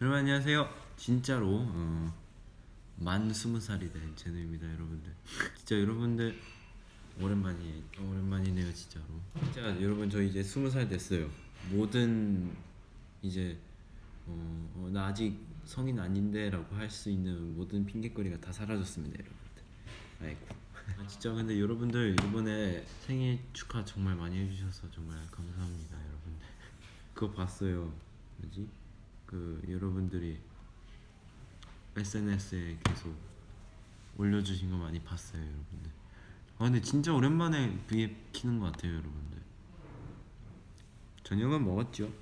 여러분 안녕하세요. 진짜로 어, 만 스무 살이 된 제노입니다, 여러분들. 진짜 여러분들 오랜만이 오랜만이네요, 진짜로. 진짜 여러분 저 이제 스무 살 됐어요. 모든 이제 어, 어, 나 아직 성인 아닌데라고 할 수 있는 모든 핑계거리가 다 사라졌습니다, 여러분들. 아이고. 아, 진짜 근데 여러분들 이번에 생일 축하 정말 많이 해주셔서 정말 감사합니다, 여러분들. 그거 봤어요. 뭐지? 그 여러분들이 SNS에 계속 올려주신 거 많이 봤어요, 여러분들. 아 근데 진짜 오랜만에 V앱 키는 것 같아요, 여러분들. 저녁은 먹었죠.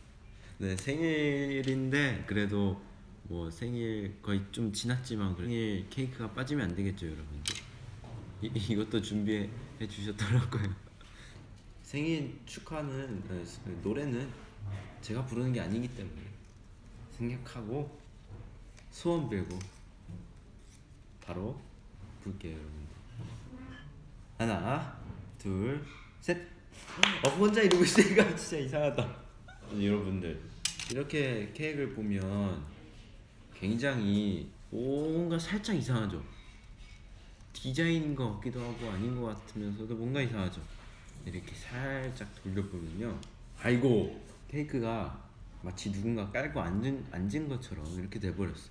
네 생일인데 그래도 뭐 생일 거의 좀 지났지만 생일 케이크가 빠지면 안 되겠죠, 여러분들. 이, 이것도 준비해 주셨더라고요. 생일 축하는 네, 노래는 제가 부르는 게 아니기 때문에 생각하고 소원 빌고 바로 부를게요 여러분들. 하나 둘셋. 어, 혼자 이러고 있으니까 진짜 이상하다. 여러분들. 이렇게 케이크를 보면 굉장히 뭔가 살짝 이상하죠? 디자인인 것 같기도 하고 아닌 것 같으면서도 뭔가 이상하죠? 이렇게 살짝 돌려보면요. 아이고. 케이크가 마치 누군가 깔고 앉은, 앉은 것처럼 이렇게 돼버렸어.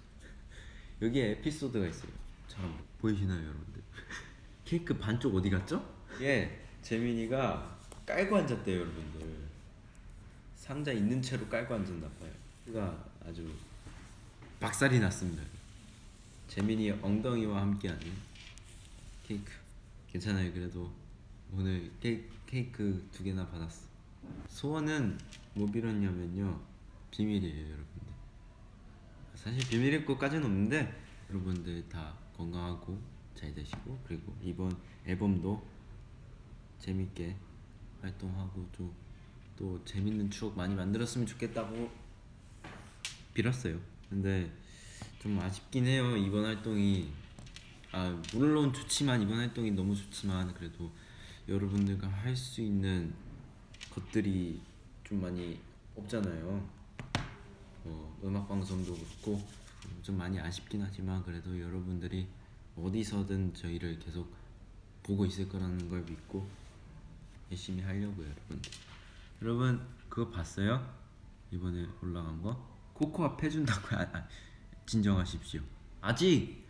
여기에 에피소드가 있어요. 잘 보이시나요 여러분들? 케이크 반쪽 어디 갔죠? 예 재민이가 깔고 앉았대요 여러분들. 상자 있는 채로 깔고 앉았나 봐요. 그가 아주 박살이 났습니다. 재민이 엉덩이와 함께하는 케이크. 괜찮아요 그래도. 오늘 케이크, 케이크 두 개나 받았어. 소원은 뭐 빌었냐면요 비밀이에요 여러분들. 사실 비밀일 것까지는 없는데 여러분들 다 건강하고 잘 되시고 그리고 이번 앨범도 재밌게 활동하고 또, 또 재밌는 추억 많이 만들었으면 좋겠다고 빌었어요. 근데 좀 아쉽긴 해요 이번 활동이. 아 물론 좋지만 이번 활동이 너무 좋지만 그래도 여러분들과 할 수 있는 것들이 좀 많이 없잖아요. 어, 음악 방송도 그렇고 좀 많이 아쉽긴 하지만 그래도 여러분들이 어디서든 저희를 계속 보고 있을 거라는 걸 믿고 열심히 하려고요, 여러분. 여러분 그거 봤어요? 이번에 올라간 거 코코아 패준다고 아, 아, 진정하십시오. 아직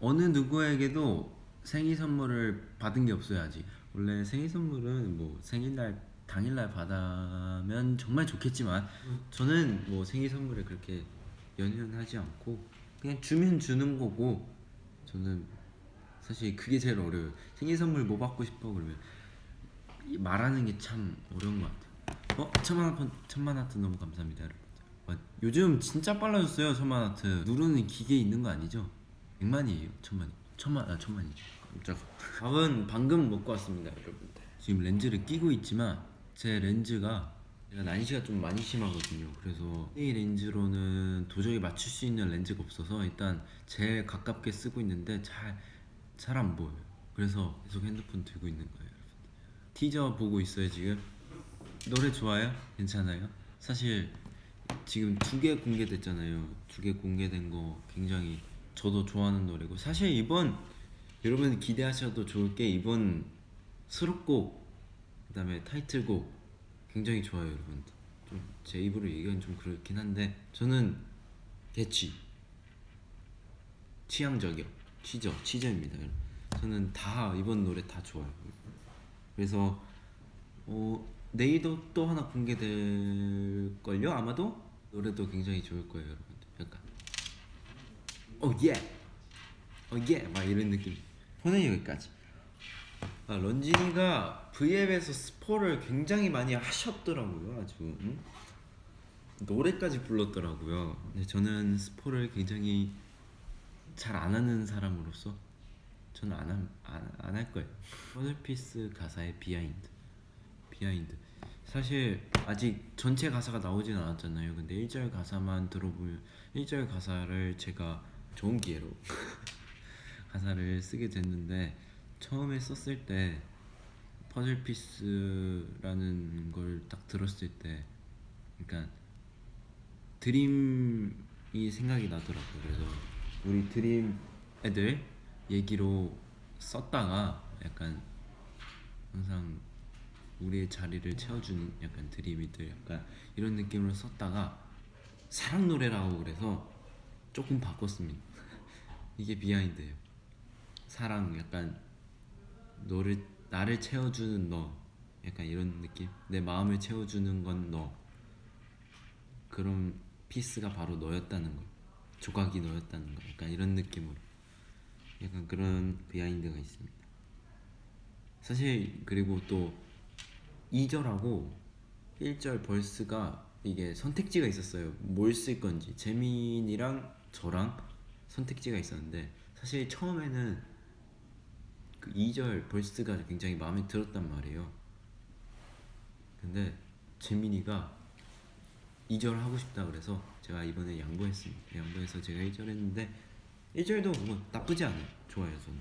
어느 누구에게도 생일 선물을 받은 게 없어요 아직. 원래 생일 선물은 뭐 생일날 당일날 받으면 정말 좋겠지만 저는 뭐 생일 선물을 그렇게 연연하지 않고 그냥 주면 주는 거고 저는 사실 그게 제일 어려워요. 생일 선물 뭐 받고 싶어? 그러면 이 말하는 게 참 어려운 것 같아요. 어? 천만 하트, 천만 하트 너무 감사합니다 여러분 어, 요즘 진짜 빨라졌어요 천만 하트. 누르는 기계 있는 거 아니죠? 백만이에요 천만이. 천만 아 천만이죠 깜짝 밥은 방금 먹고 왔습니다 여러분들. 지금 렌즈를 끼고 있지만 제 렌즈가 제가 난시가 좀 많이 심하거든요. 그래서 이 렌즈로는 도저히 맞출 수 있는 렌즈가 없어서 일단 제일 가깝게 쓰고 있는데 잘 잘 안 보여요. 그래서 계속 핸드폰 들고 있는 거예요 여러분 티저 보고 있어요 지금? 노래 좋아요? 괜찮아요? 사실 지금 두 개 공개됐잖아요. 두 개 공개된 거 굉장히 저도 좋아하는 노래고. 사실 이번 여러분 기대하셔도 좋을 게 이번 수록곡 그다음에 타이틀곡 굉장히 좋아요 여러분. 좀 제 입으로 얘기하긴 좀 그렇긴 한데 저는 대취. 취향적이요 취저 취저입니다. 저는 다 이번 노래 다 좋아요. 그래서 어, 내일도 또 하나 공개될 걸요? 아마도? 노래도 굉장히 좋을 거예요 여러분들 약간. 오예! 오예! 막 이런 느낌. 오늘 여기까지 아, 런쥔이가 V앱에서 스포를 굉장히 많이 하셨더라고요 아주. 응? 노래까지 불렀더라고요. 근데 저는 스포를 굉장히 잘 안 하는 사람으로서 저는 안할 안, 할 거예요. 퍼즐피스 가사의 비하인드 비하인드 사실 아직 전체 가사가 나오진 않았잖아요. 근데 1절 가사만 들어보면 1절 가사를 제가 좋은 기회로 가사를 쓰게 됐는데 처음에 썼을 때 퍼즐 피스라는 걸 딱 들었을 때 그러니까 드림이 이 생각이 나더라고요. 그래서 우리 드림 애들 얘기로 썼다가 약간 항상 우리의 자리를 채워주는 약간 드림이들 약간 이런 느낌으로 썼다가 사랑 노래라고 그래서 조금 바꿨습니다. 이게 비하인드예요. 사랑 약간 너를 나를 채워주는 너. 약간 이런 느낌? 내 마음을 채워주는 건 너. 그런 피스가 바로 너였다는 거. 조각이 너였다는 거. 약간 이런 느낌으로. 약간 그런 비하인드가 있습니다. 사실 그리고 또 2절하고 1절 벌스가 이게 선택지가 있었어요. 뭘 쓸 건지. 재민이랑 저랑 선택지가 있었는데 사실 처음에는 그 2절 벌스가 굉장히 마음에 들었단 말이에요. 근데 재민이가 2절 하고 싶다 그래서 제가 이번에 양보했습니다. 양보해서 제가 1절 했는데 1절도 뭐 나쁘지 않아요. 좋아요 저는.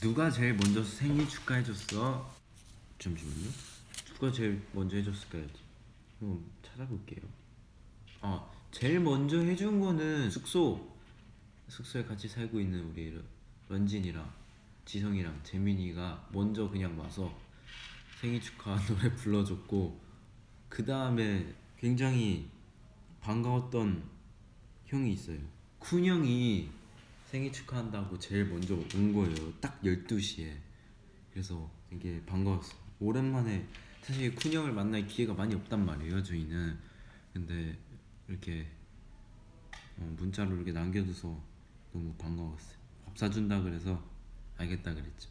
누가 제일 먼저 생일 축하해줬어? 잠시만요. 누가 제일 먼저 해줬을까요? 한번 찾아볼게요. 아 제일 먼저 해준 거는 숙소 숙소에 같이 살고 있는 우리 런- 런진이랑 지성이랑 재민이가 먼저 그냥 와서 생일 축하 노래 불러줬고 그 다음에 굉장히 반가웠던 형이 있어요. 쿤 형이 생일 축하한다고 제일 먼저 온 거예요. 딱 12시에. 그래서 되게 반가웠어. 오랜만에 사실 쿤 형을 만날 기회가 많이 없단 말이에요. 저희는. 근데 이렇게 어, 문자로 이렇게 남겨줘서 너무 반가웠어요. 밥 사준다 그래서 알겠다 그랬죠.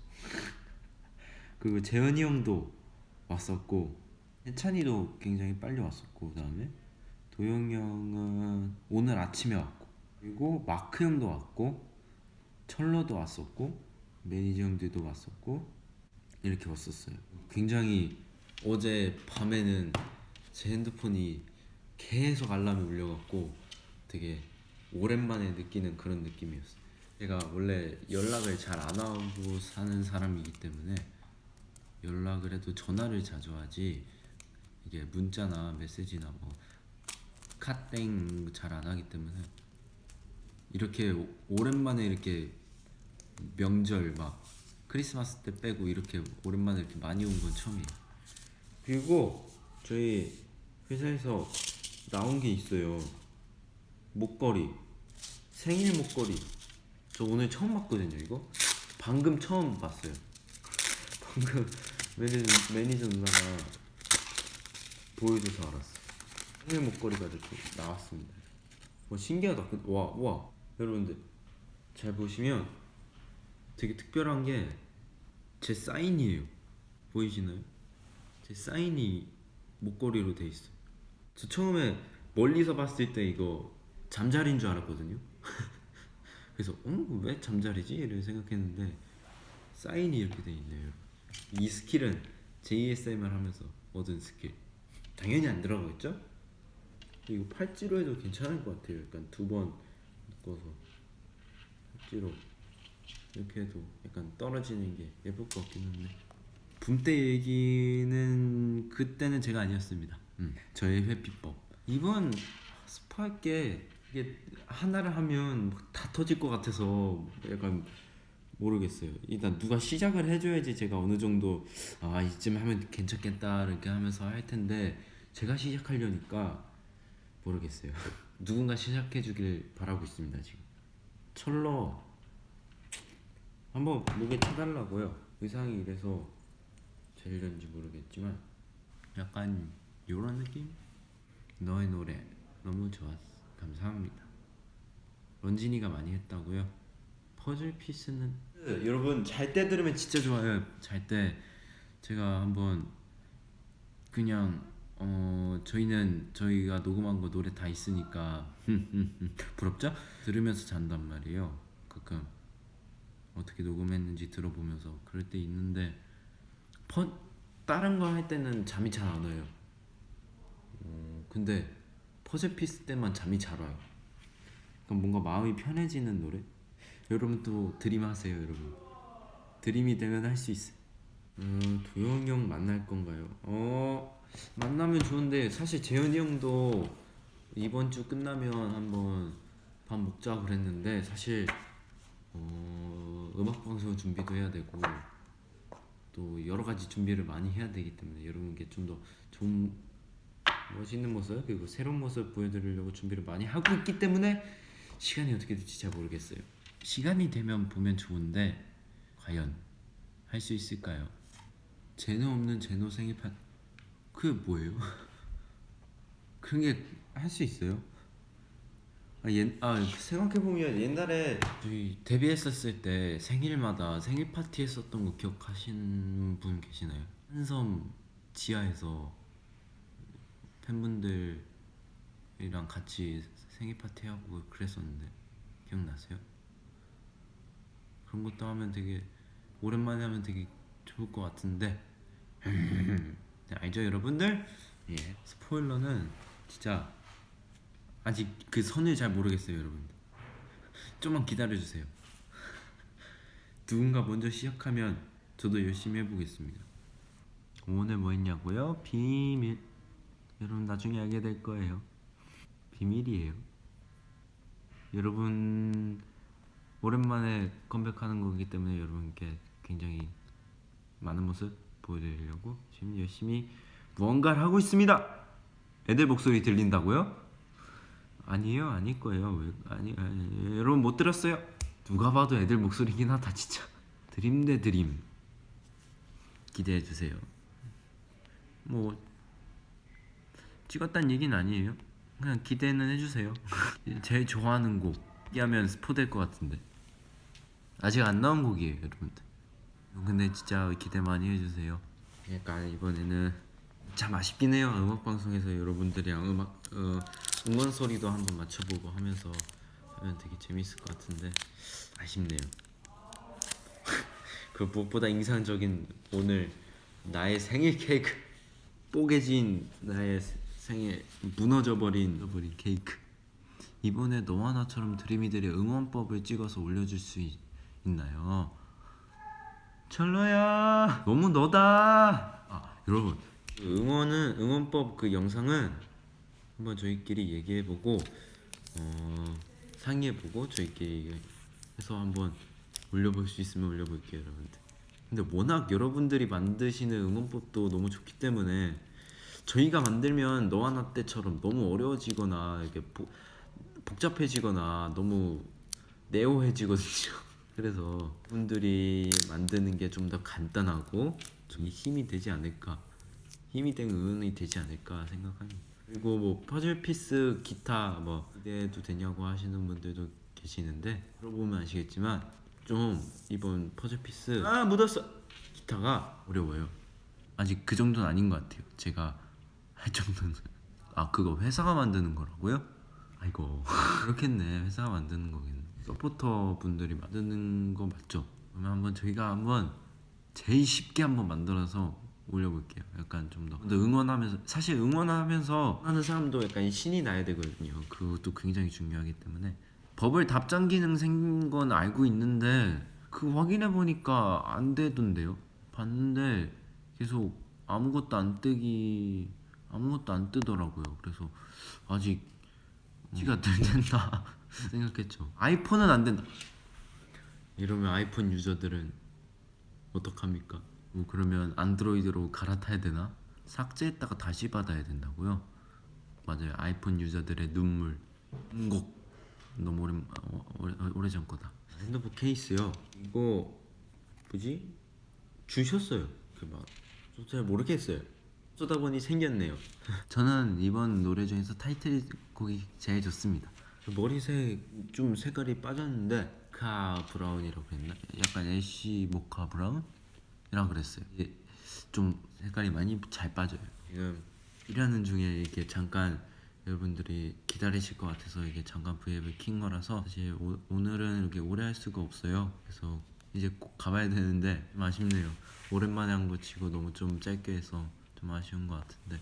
그리고 재현이 형도 왔었고 해찬이도 굉장히 빨리 왔었고 그 다음에 도영 형은 오늘 아침에 왔고 그리고 마크 형도 왔고 철러도 왔었고 매니저 형들도 왔었고 이렇게 왔었어요. 굉장히 어제 밤에는 제 핸드폰이 계속 알람이 울려갖고 되게 오랜만에 느끼는 그런 느낌이었어요. 제가 원래 연락을 잘 안 하고 사는 사람이기 때문에 연락을 해도 전화를 자주 하지 이게 문자나 메시지나 뭐 카땡 잘 안 하기 때문에 이렇게 오- 오랜만에 이렇게 명절 막 크리스마스 때 빼고 이렇게 오랜만에 이렇게 많이 온 건 처음이에요. 그리고 저희 회사에서 나온 게 있어요. 목걸이 생일 목걸이 저 오늘 처음 봤거든요 이거. 방금 처음 봤어요. 방금 매니저, 매니저 누나가 보여줘서 알았어 생일 목걸이가 이렇게 나왔습니다. 와 신기하다. 그- 와, 와. 여러분들 잘 보시면 되게 특별한 게 제 사인이에요. 보이시나요? 제 사인이 목걸이로 돼 있어요. 저 처음에 멀리서 봤을 때 이거 잠자리인 줄 알았거든요. 그래서 어? 왜 잠자리지? 이런 생각했는데 사인이 이렇게 돼 있네요. 이 스킬은 JSMR 하면서 얻은 스킬. 당연히 안 들어가겠죠? 이거 팔찌로 해도 괜찮을 것 같아요. 약간 두 번 묶어서 팔찌로 이렇게 해도 약간 떨어지는 게 예쁠 것 같긴 한데 붐때 얘기는 그때는 제가 아니었습니다. 음, 저의 회피법. 이번 스파할 게 이게 하나를 하면 막다 터질 것 같아서 약간 모르겠어요. 일단 누가 시작을 해줘야지 제가 어느 정도 아 이쯤 하면 괜찮겠다 이렇게 하면서 할 텐데 제가 시작하려니까 모르겠어요. 누군가 시작해주길 바라고 있습니다 지금. 철러 한번 목에 쳐달라고요. 의상이 이래서 제일인지 모르겠지만 약간 요런 느낌? 너의 노래 너무 좋았어. 감사합니다. 런진이가 많이 했다고요? 퍼즐 피스는 여러분 잘 때 들으면 진짜 좋아요. 잘 때 제가 한번 그냥 어 저희는 저희가 녹음한 거 노래 다 있으니까 부럽죠? 들으면서 잔단 말이에요. 가끔 어떻게 녹음했는지 들어보면서 그럴 때 있는데 퍼 다른 거 할 때는 잠이 잘 안 와요. 어, 근데 퍼즐 피스 때만 잠이 잘 와요. 그럼 뭔가 마음이 편해지는 노래? 여러분 또 드림 하세요, 여러분. 드림이 되면 할 수 있어요. 음, 도영이 형 만날 건가요? 어, 만나면 좋은데 사실 재현이 형도 이번 주 끝나면 한번 밥 먹자 그랬는데 사실 어, 음악 방송 준비도 해야 되고 또 여러 가지 준비를 많이 해야 되기 때문에 여러분께 좀더좀 멋있는 모습 그리고 새로운 모습 보여드리려고 준비를 많이 하고 있기 때문에 시간이 어떻게 될지 잘 모르겠어요. 시간이 되면 보면 좋은데 과연 할 수 있을까요? 제노 없는 제노 생일판 그게 뭐예요? 그런 게 할 수 있어요? 아, 옛, 아 생각해보면 옛날에 저희 데뷔했었을 때 생일마다 생일 파티 했었던 거 기억하시는 분 계시나요? 한섬 지하에서 팬분들이랑 같이 생일 파티 하고 그랬었는데 기억나세요? 그런 것도 하면 되게 오랜만에 하면 되게 좋을 것 같은데 네, 알죠 여러분들? 예 스포일러는 진짜 아직 그 선을 잘 모르겠어요 여러분들 좀만 기다려주세요 누군가 먼저 시작하면 저도 열심히 해보겠습니다 오늘 뭐 했냐고요? 비밀 여러분 나중에 알게 될 거예요. 비밀이에요. 여러분 오랜만에 컴백하는 거기 때문에 여러분께 굉장히 많은 모습 보여드리려고 지금 열심히 무언가를 하고 있습니다. 애들 목소리 들린다고요? 아니에요 아닐 거예요. 왜 아니, 아니 여러분 못 들었어요? 누가 봐도 애들 목소리긴 하다 진짜. 드림 대 드림. 기대해 주세요. 뭐 찍었단 얘기는 아니에요. 그냥 기대는 해주세요. 제일 좋아하는 곡. 얘기하면 스포 될 것 같은데. 아직 안 나온 곡이에요 여러분들. 근데 진짜 기대 많이 해주세요. 약간 이번에는 참 아쉽긴 해요. 음악 방송에서 여러분들이랑 음악 어, 응원 소리도 한번 맞춰보고 하면서 하면 되게 재밌을 것 같은데 아쉽네요. 그 무엇보다 인상적인 오늘 나의 생일 케이크 뽀개진 나의 생일 무너져버린 버린 케이크. 이번에 너와 나처럼 드림이들의 응원법을 찍어서 올려줄 수 있, 있나요? 철로야 너무 너다. 아 여러분 그 응원은 응원법 그 영상은 한번 저희끼리 얘기해보고 어, 상의해보고 저희끼리 해서 한번 올려볼 수 있으면 올려볼게요 여러분들. 근데 워낙 여러분들이 만드시는 응원법도 너무 좋기 때문에 저희가 만들면 너와 나 때처럼 너무 어려워지거나 이렇게 보, 복잡해지거나 너무 네오해지거든요. 그래서 분들이 만드는 게 좀 더 간단하고 좀 힘이 되지 않을까 힘이 된 응원이 되지 않을까 생각합니다. 그리고 뭐 퍼즐 피스 기타 뭐 기대도 되냐고 하시는 분들도 계시는데 들어보면 아시겠지만 좀 이번 퍼즐 피스 아 묻었어. 기타가 어려워요. 아직 그 정도는 아닌 것 같아요. 제가 할 정도는 아 그거 회사가 만드는 거라고요? 아이고 그렇겠네 회사가 만드는 거겠네 서포터 분들이 만드는 거 맞죠? 그러면 한번 저희가 한번 제일 쉽게 한번 만들어서 올려볼게요. 약간 좀 더. 응원하면서 사실 응원하면서 하는 사람도 약간 신이 나야 되거든요. 그것도 굉장히 중요하기 때문에 버블 답장 기능 생긴 건 알고 있는데 그 확인해 보니까 안 되던데요. 봤는데 계속 아무것도 안 뜨기 아무것도 안 뜨더라고요. 그래서 아직 지가 될 텐다 생각했죠. 아이폰은 안 된다. 이러면 아이폰 유저들은 어떡합니까? 뭐 그러면 안드로이드로 갈아타야 되나? 삭제했다가 다시 받아야 된다고요? 맞아요. 아이폰 유저들의 눈물, 곡 너무 오래 어, 오래 오래 전 거다. 핸드폰 케이스요. 이거 뭐지? 주셨어요. 그막 잘 모르겠어요. 쏘다 보니 생겼네요. 저는 이번 노래 중에서 타이틀곡이 제일 좋습니다. 머리색 좀 색깔이 빠졌는데 카 브라운이라고 했나? 약간 애쉬 모카 브라운? 이라 그랬어요. 이게 좀 색깔이 많이 잘 빠져요. 지금 일하는 중에 이렇게 잠깐 여러분들이 기다리실 것 같아서 이게 잠깐 브이앱을 킨 거라서 사실 오, 오늘은 이렇게 오래 할 수가 없어요. 그래서 이제 꼭 가봐야 되는데 좀 아쉽네요. 오랜만에 한 거 치고 너무 좀 짧게 해서 좀 아쉬운 것 같은데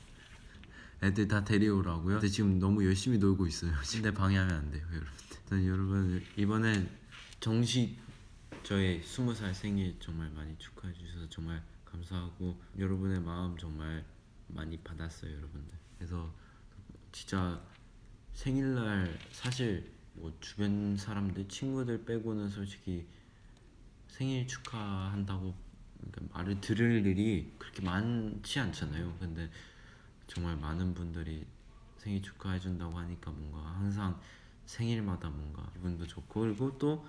애들 다 데려오라고요? 근데 지금 너무 열심히 놀고 있어요. 근데 방해하면 안 돼요, 여러분들. 여러분 이번에 정식 저의 스무 살 생일 정말 많이 축하해 주셔서 정말 감사하고 여러분의 마음 정말 많이 받았어요 여러분들 그래서 진짜 생일날 사실 뭐 주변 사람들 친구들 빼고는 솔직히 생일 축하한다고 그러니까 말을 들을 일이 그렇게 많지 않잖아요. 근데 정말 많은 분들이 생일 축하해 준다고 하니까 뭔가 항상 생일마다 뭔가 기분도 좋고 그리고 또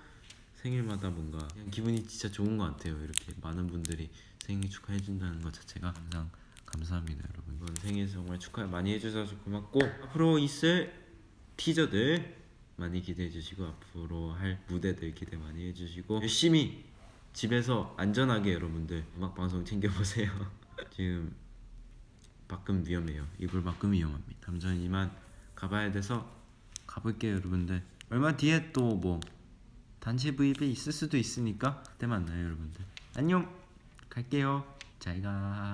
생일마다 뭔가 그냥 기분이 진짜 좋은 것 같아요. 이렇게 많은 분들이 생일 축하해 준다는 것 자체가 항상 감사합니다, 여러분. 이번 생일 정말 축하 많이 해주셔서 고맙고 앞으로 있을 티저들 많이 기대해 주시고 앞으로 할 무대들 기대 많이 해주시고 열심히 집에서 안전하게 여러분들 음악 방송 챙겨 보세요. 지금 밖은 위험해요. 이불 밖은 위험합니다. 잠전 이만 가봐야 돼서 가볼게요, 여러분들. 얼마 뒤에 또 뭐 단체 브이앱이 있을 수도 있으니까 그때 만나요, 여러분들. 안녕. 갈게요. 잘 가.